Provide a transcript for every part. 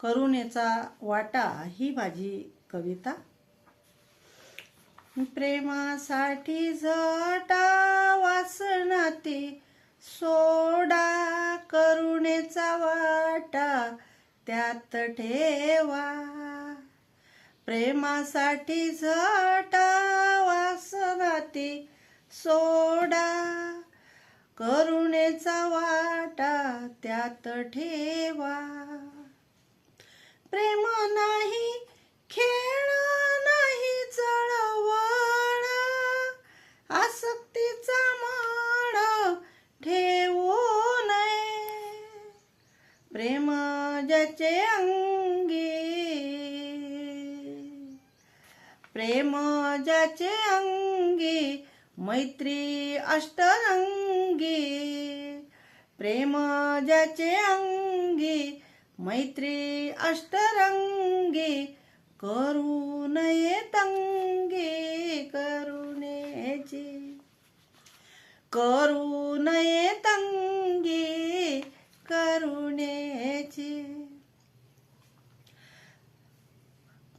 करुणेचा वाटा ही माझी कविता. प्रेमासाठी झटा वासनाती सोडा करुणेचा वाटा त्यात ठेवा. प्रेमासाठी झटा वासनाती सोडा करुणेचा वाटा त्यात ठेवा. प्रेम नाही खेळ नाही चळवळ. आसक्तीचा माळ ठेवू नये. प्रेम ज्याचे अंगी. प्रेम ज्याचे अंगी मैत्री अष्टरंगी. प्रेम ज्याचे अंगी मैत्री अष्टरंगे करू नये तंगे करुणेची करू नये तंगे करुणेची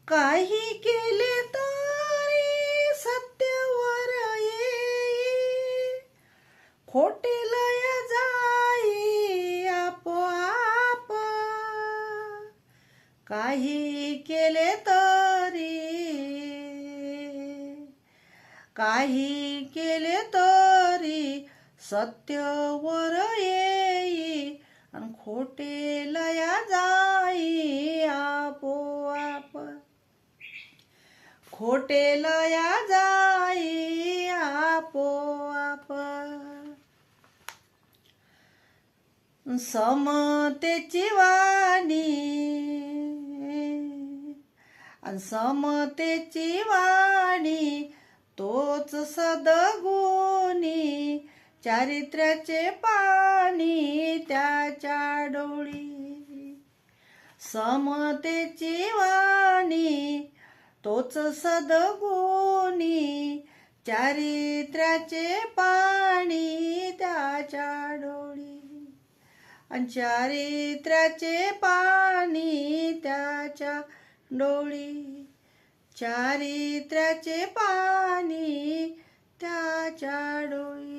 काही केले तरी सत्यवर येई। खोटे काही केले तरी काही केले तरी सत्यवर येई आणि खोटे लया जाई आपोआप. खोटे लया जाई आपोआप. समतेची वाणी आणि समतेची वाणी तोच सदगुणी. चारित्र्याचे पाणी त्याच्या डोळी. समतेची वाणी तोच सदगुणी. चारित्र्याचे पाणी त्याच्या डोळी. आणि चारित्र्याचे पाणी डोळी चारित्र्याचे पाणी त्याच्या डोळी